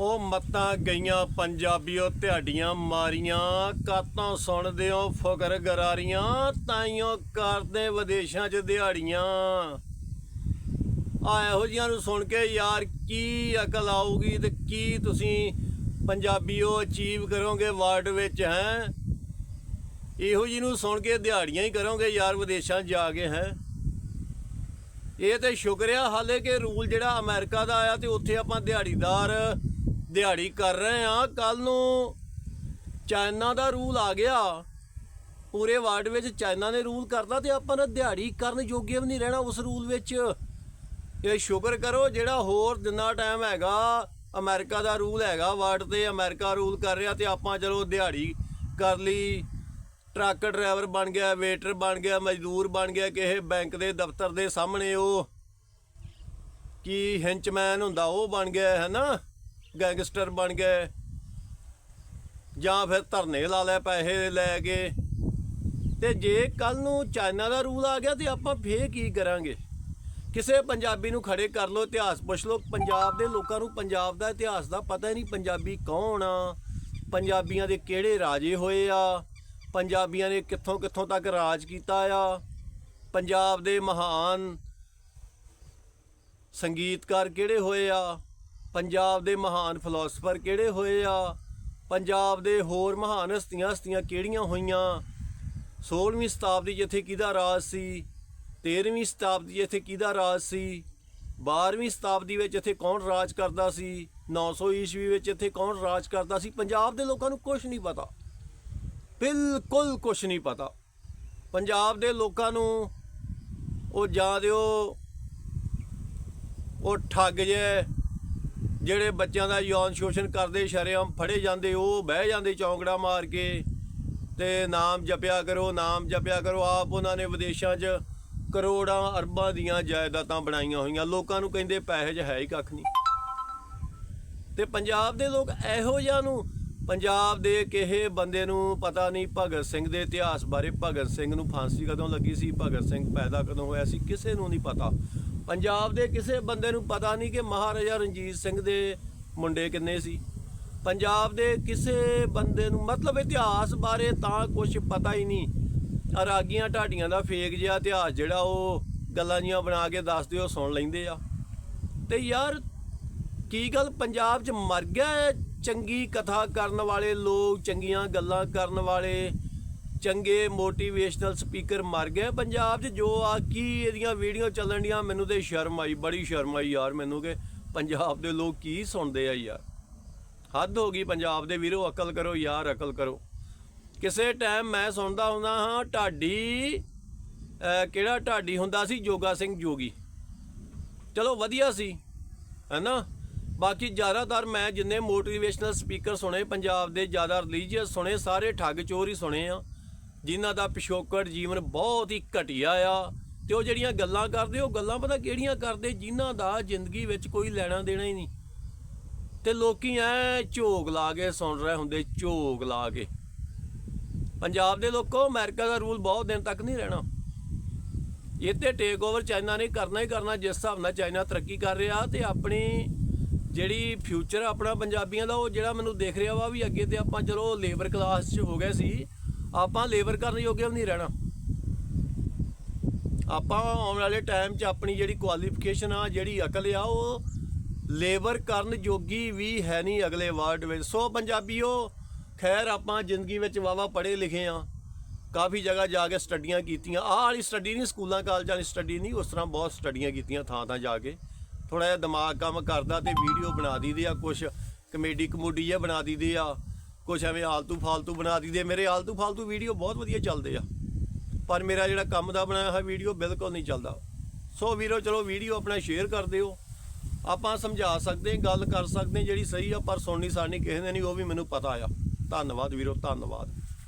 ਉਹ ਮੱਤਾਂ ਗਈਆਂ ਪੰਜਾਬੀਓ ਤੁਹਾਡੀਆਂ ਮਾਰੀਆਂ ਕਾਤਾਂ ਸੁਣਦੇ ਹੋ ਫਕਰ ਗਰਾਰੀਆਂ, ਤਾਈਓ ਕਰਦੇ ਵਿਦੇਸ਼ਾਂ 'ਚ ਦਿਹਾੜੀਆਂ। ਆ ਇਹੋ ਜਿਹੀਆਂ ਨੂੰ ਸੁਣ ਕੇ ਯਾਰ ਕੀ ਅਕਲ ਆਊਗੀ ਤੇ ਕੀ ਤੁਸੀਂ ਪੰਜਾਬੀਓ ਅਚੀਵ ਕਰੋਗੇ ਵਰਲਡ ਵਿੱਚ, ਹੈ? ਇਹੋ ਜਿਹੀ ਨੂੰ ਸੁਣ ਕੇ ਦਿਹਾੜੀਆਂ ਹੀ ਕਰੋਗੇ ਯਾਰ ਵਿਦੇਸ਼ਾਂ 'ਚ ਜਾ ਕੇ, ਹੈ? ਇਹ ਤੇ ਸ਼ੁਕਰ ਆ ਹਾਲੇ ਕਿ ਰੂਲ ਜਿਹੜਾ ਅਮਰੀਕਾ ਦਾ ਆਇਆ ਤੇ ਉੱਥੇ ਆਪਾਂ ਦਿਹਾੜੀਦਾਰ ਦਿਹਾੜੀ ਕਰ ਰਹੇ ਆ ਕੱਲ ਨੂੰ ਚਾਈਨਾ ਦਾ ਰੂਲ ਆ ਗਿਆ। ਪੂਰੇ ਵਰਲਡ ਵਿੱਚ ਚਾਈਨਾ ਨੇ ਰੂਲ ਕਰਦਾ ਤੇ ਆਪਾਂ ਨੇ ਦਿਹਾੜੀ ਕਰਨ ਜੋਗੇ ਵੀ ਨਹੀਂ ਰਹਿਣਾ ਉਸ ਰੂਲ ਵਿੱਚ। ਇਹ ਸ਼ੁਕਰ ਕਰੋ, ਜਿਹੜਾ ਹੋਰ ਜਿੰਨਾ ਟਾਈਮ ਹੈਗਾ, ਅਮਰੀਕਾ ਦਾ ਰੂਲ ਹੈਗਾ ਵਰਲਡ ਤੇ ਅਮਰੀਕਾ ਰੂਲ ਕਰ ਰਿਹਾ ਤੇ ਆਪਾਂ ਚਲੋ ਦਿਹਾੜੀ ਕਰ ਲਈ। ਟਰੱਕ ਡਰਾਈਵਰ ਬਣ ਗਿਆ ਵੇਟਰ ਬਣ ਗਿਆ, ਮਜ਼ਦੂਰ ਬਣ ਗਿਆ, ਕਿਸੇ ਬੈਂਕ ਦੇ ਦਫ਼ਤਰ ਦੇ ਸਾਹਮਣੇ ਉਹ ਕੀ ਹਿੰਚਮੈਨ ਹੁੰਦਾ, ਉਹ ਬਣ ਗਿਆ, ਹੈ ਨਾ? ਗੈਂਗਸਟਰ ਬਣ ਗਏ। ਜਾਂ ਫਿਰ ਧਰਨੇ ਲਾ ਲੈ ਪੈਸੇ ਲੈ ਕੇ। ਤੇ ਜੇ ਕੱਲ ਨੂੰ ਚਾਈਨਾ ਦਾ ਰੂਲ ਆ ਗਿਆ ਤੇ ਆਪਾਂ ਫੇਰ ਕੀ ਕਰਾਂਗੇ? ਕਿਸੇ ਪੰਜਾਬੀ ਨੂੰ ਖੜੇ ਕਰ ਲੋ ਇਤਿਹਾਸ ਪੁੱਛ ਲੋ ਪੰਜਾਬ ਦੇ ਲੋਕਾਂ ਨੂੰ ਪੰਜਾਬ ਦਾ ਇਤਿਹਾਸ ਦਾ ਪਤਾ ਹੀ ਨਹੀਂ, ਪੰਜਾਬੀ ਕੌਣ ਆ? ਪੰਜਾਬੀਆਂ ਦੇ ਕਿਹੜੇ ਰਾਜੇ ਹੋਏ ਆ? ਪੰਜਾਬੀਆਂ ਨੇ ਕਿੱਥੋਂ ਕਿੱਥੋਂ ਤੱਕ ਰਾਜ ਕੀਤਾ ਆ? ਪੰਜਾਬ ਦੇ ਮਹਾਨ ਸੰਗੀਤਕਾਰ ਕਿਹੜੇ ਹੋਏ ਆ? ਪੰਜਾਬ ਦੇ ਮਹਾਨ ਫਿਲਾਸਫਰ ਕਿਹੜੇ ਹੋਏ ਆ? ਪੰਜਾਬ ਦੇ ਹੋਰ ਮਹਾਨ ਹਸਤੀਆਂ ਹਸਤੀਆਂ ਕਿਹੜੀਆਂ ਹੋਈਆਂ? 16ਵੀਂ ਸ਼ਤਾਬਦੀ ਜਿੱਥੇ ਕਿਹਦਾ ਰਾਜ ਸੀ? 13ਵੀਂ ਸ਼ਤਾਬਦੀ ਜਿੱਥੇ ਕਿਹਦਾ ਰਾਜ ਸੀ? 12ਵੀਂ ਸ਼ਤਾਬਦੀ ਵਿੱਚ ਇੱਥੇ ਕੌਣ ਰਾਜ ਕਰਦਾ ਸੀ? 900 ਈਸਵੀ ਵਿੱਚ ਇੱਥੇ ਕੌਣ ਰਾਜ ਕਰਦਾ ਸੀ? ਪੰਜਾਬ ਦੇ ਲੋਕਾਂ ਨੂੰ ਕੁਝ ਨਹੀਂ ਪਤਾ। ਬਿਲਕੁਲ ਕੁਝ ਨਹੀਂ ਪਤਾ। ਪੰਜਾਬ ਦੇ ਲੋਕਾਂ ਨੂੰ ਉਹ ਜਾਂ ਦਿਓ, ਉਹ ਠੱਗ ਜੇ। ਜਿਹੜੇ ਬੱਚਿਆਂ ਦਾ ਯੌਨ ਸ਼ੋਸ਼ਣ ਕਰਦੇ ਸ਼ਰੇਆਮ ਫੜੇ ਜਾਂਦੇ, ਉਹ ਬਹਿ ਜਾਂਦੇ ਚੌਂਕੜਾ ਮਾਰ ਕੇ ਤੇ ਨਾਮ ਜਪਿਆ ਕਰੋ, ਨਾਮ ਜਪਿਆ ਕਰੋ। ਆਪ ਉਹਨਾਂ ਨੇ ਵਿਦੇਸ਼ਾਂ 'ਚ ਕਰੋੜਾਂ ਅਰਬਾਂ ਦੀਆਂ ਜਾਇਦਾਦਾਂ ਬਣਾਈਆਂ ਹੋਈਆਂ। ਲੋਕਾਂ ਨੂੰ ਕਹਿੰਦੇ ਪੈਸੇ 'ਚ ਹੈ ਹੀ ਕੱਖ ਨਹੀਂ। ਤੇ ਪੰਜਾਬ ਦੇ ਲੋਕ ਇਹੋ ਜਿਹਾ ਨੂੰ, ਪੰਜਾਬ ਦੇ ਕਿਸੇ ਬੰਦੇ ਨੂੰ ਪਤਾ ਨਹੀਂ ਭਗਤ ਸਿੰਘ ਦੇ ਇਤਿਹਾਸ ਬਾਰੇ। ਭਗਤ ਸਿੰਘ ਨੂੰ ਫਾਂਸੀ ਕਦੋਂ ਲੱਗੀ ਸੀ? ਭਗਤ ਸਿੰਘ ਪੈਦਾ ਕਦੋਂ ਹੋਇਆ ਸੀ? ਕਿਸੇ ਨੂੰ ਨਹੀਂ ਪਤਾ। ਪੰਜਾਬ ਦੇ ਕਿਸੇ ਬੰਦੇ ਨੂੰ ਪਤਾ ਨਹੀਂ ਕਿ ਮਹਾਰਾਜਾ ਰਣਜੀਤ ਸਿੰਘ ਦੇ ਮੁੰਡੇ ਕਿੰਨੇ ਸੀ। ਪੰਜਾਬ ਦੇ ਕਿਸੇ ਬੰਦੇ ਨੂੰ ਮਤਲਬ ਇਤਿਹਾਸ ਬਾਰੇ ਤਾਂ ਕੁਝ ਪਤਾ ਹੀ ਨਹੀਂ। ਰਾਗੀਆਂ ਢਾਡੀਆਂ ਦਾ ਫੇਕ ਜਿਹਾ ਇਤਿਹਾਸ ਜਿਹੜਾ ਉਹ ਗੱਲਾਂ ਜੀਆਂ ਬਣਾ ਕੇ ਦੱਸਦੇ ਉਹ ਸੁਣ ਲੈਂਦੇ ਆ। ਤੇ ਯਾਰ ਕੀ ਗੱਲ ਪੰਜਾਬ 'ਚ ਮਰ ਗਿਆ ਚੰਗੀ ਕਥਾ ਕਰਨ ਵਾਲੇ ਲੋਕ, ਚੰਗੀਆਂ ਗੱਲਾਂ ਕਰਨ ਵਾਲੇ ਚੰਗੇ ਮੋਟੀਵੇਸ਼ਨਲ ਸਪੀਕਰ ਮਰ ਗਏ। ਪੰਜਾਬ 'ਚ ਜੋ ਆ, ਕੀ ਇਹਦੀਆਂ ਵੀਡੀਓ ਚੱਲਣ ਡੀਆਂ, ਮੈਨੂੰ ਤੇ ਸ਼ਰਮ ਆਈ, ਬੜੀ ਸ਼ਰਮ ਆਈ ਯਾਰ ਮੈਨੂੰ ਕਿ ਪੰਜਾਬ ਦੇ ਲੋਕ ਕੀ ਸੁਣਦੇ ਆ ਯਾਰ। ਹੱਦ ਹੋ ਗਈ ਪੰਜਾਬ ਦੇ ਵੀਰੋ, ਅਕਲ ਕਰੋ ਯਾਰ, ਅਕਲ ਕਰੋ। ਕਿਸੇ ਟਾਈਮ ਮੈਂ ਸੁਣਦਾ ਹੁੰਦਾ ਹਾਂ, ਢਾਡੀ ਕਿਹੜਾ ਢਾਡੀ ਹੁੰਦਾ ਸੀ? ਜੋਗਾ ਸਿੰਘ ਜੋਗੀ। ਚਲੋ ਵਧੀਆ ਸੀ, ਹੈਨਾ? ਬਾਕੀ ਜ਼ਿਆਦਾਤਰ ਮੈਂ ਜਿੰਨੇ ਮੋਟੀਵੇਸ਼ਨਲ ਸਪੀਕਰ ਸੁਣੇ, ਪੰਜਾਬ ਦੇ ਜ਼ਿਆਦਾ ਰਿਲੀਜੀਅਸ ਸੁਣੇ, ਸਾਰੇ ਠੱਗ ਚੋਰ ਹੀ ਸੁਣੇ ਆ। ਜਿਨ੍ਹਾਂ ਦਾ ਪਿਛੋਕੜ ਜੀਵਨ ਬਹੁਤ ਹੀ ਘਟੀਆ ਆ ਤੇ ਉਹ ਜਿਹੜੀਆਂ ਗੱਲਾਂ ਕਰਦੇ, ਉਹ ਗੱਲਾਂ ਪਤਾ ਕਿਹੜੀਆਂ ਕਰਦੇ, ਜਿਨ੍ਹਾਂ ਦਾ ਜ਼ਿੰਦਗੀ ਵਿੱਚ ਕੋਈ ਲੈਣਾ ਦੇਣਾ ਹੀ ਨਹੀਂ। ਤੇ ਲੋਕੀ ਐ ਝੋਗ ਲਾ ਕੇ ਸੁਣ ਰਹੇ ਹੁੰਦੇ, ਝੋਗ ਲਾ ਕੇ। ਪੰਜਾਬ ਦੇ ਲੋਕੋ, ਅਮਰੀਕਾ ਦਾ ਰੂਲ ਬਹੁਤ ਦਿਨ ਤੱਕ ਨਹੀਂ ਰਹਿਣਾ। ਇਹ ਤੇ ਟੇਕ ਓਵਰ ਚਾਈਨਾ ਨੇ ਕਰਨਾ ਹੀ ਕਰਨਾ, ਜਿਸ ਹਿਸਾਬ ਨਾਲ ਚਾਈਨਾ ਤਰੱਕੀ ਕਰ ਰਿਹਾ ਤੇ ਆਪਣੀ ਜਿਹੜੀ ਫਿਊਚਰ ਆਪਣਾ ਪੰਜਾਬੀਆਂ ਦਾ, ਉਹ ਜਿਹੜਾ ਮੈਨੂੰ ਦੇਖ ਰਿਹਾ ਵਾ ਵੀ ਅੱਗੇ ਤੇ ਆਪਾਂ ਚਲੋ ਲੇਬਰ ਕਲਾਸ 'ਚ ਹੋ ਗਏ ਸੀ। ਆਪਾਂ ਲੇਬਰ ਕਰਨ ਯੋਗੇ ਵੀ ਨਹੀਂ ਰਹਿਣਾ। ਆਪਾਂ ਆਉਣ ਵਾਲੇ ਟਾਈਮ 'ਚ ਆਪਣੀ ਜਿਹੜੀ ਕੁਆਲੀਫਿਕੇਸ਼ਨ ਆ, ਜਿਹੜੀ ਅਕਲ ਆ, ਉਹ ਲੇਬਰ ਕਰਨ ਜੋਗੀ ਵੀ ਹੈ ਨਹੀਂ ਅਗਲੇ ਵਰਡ ਵਿੱਚ। ਸੋ ਪੰਜਾਬੀਓ, ਖੈਰ ਆਪਾਂ ਜ਼ਿੰਦਗੀ ਵਿੱਚ ਵਾਵਾ ਪੜ੍ਹੇ ਲਿਖੇ ਆ। ਕਾਫੀ ਜਗ੍ਹਾ ਜਾ ਕੇ ਸਟੱਡੀਆਂ ਕੀਤੀਆਂ। ਆਹ ਵਾਲੀ ਸਟੱਡੀ ਨਹੀਂ, ਸਕੂਲਾਂ ਕਾਲਜਾਂ ਦੀ ਸਟੱਡੀ ਨਹੀਂ, ਉਸ ਤਰ੍ਹਾਂ ਬਹੁਤ ਸਟੱਡੀਆਂ ਕੀਤੀਆਂ ਥਾਂ ਥਾਂ ਜਾ ਕੇ। ਥੋੜਾ ਜਿਹਾ ਦਿਮਾਗ ਕੰਮ ਕਰਦਾ ਤੇ ਵੀਡੀਓ ਬਣਾ ਦਈਦੇ ਆ ਕੁਝ ਕਮੇਡੀ ਕਮੂਡੀ ਜਿਹਾ ਬਣਾ ਦਈਦੇ ਆ। ਕੁਛ ਐਵੇਂ ਆਲਤੂ ਫਾਲਤੂ ਬਣਾ ਦਈਦੇ। ਮੇਰੇ ਆਲਤੂ ਫਾਲਤੂ ਵੀਡੀਓ ਬਹੁਤ ਵਧੀਆ ਚੱਲਦੇ ਆ। ਪਰ ਮੇਰਾ ਜਿਹੜਾ ਕੰਮ ਦਾ ਬਣਾਇਆ ਹੋਇਆ ਵੀਡੀਓ ਬਿਲਕੁਲ ਨਹੀਂ ਚੱਲਦਾ। ਸੋ ਵੀਰੋ, ਚਲੋ ਵੀਡੀਓ ਆਪਣਾ ਸ਼ੇਅਰ ਕਰ ਦਿਓ। ਆਪਾਂ ਸਮਝਾ ਸਕਦੇ, ਗੱਲ ਕਰ ਸਕਦੇ ਜਿਹੜੀ ਸਹੀ ਆ, ਪਰ ਸੁਣਨੀ ਸਾੜਨੀ ਕਿਸੇ ਨੇ ਨਹੀਂ, ਉਹ ਵੀ ਮੈਨੂੰ ਪਤਾ ਆ। ਧੰਨਵਾਦ ਵੀਰੋ, ਧੰਨਵਾਦ।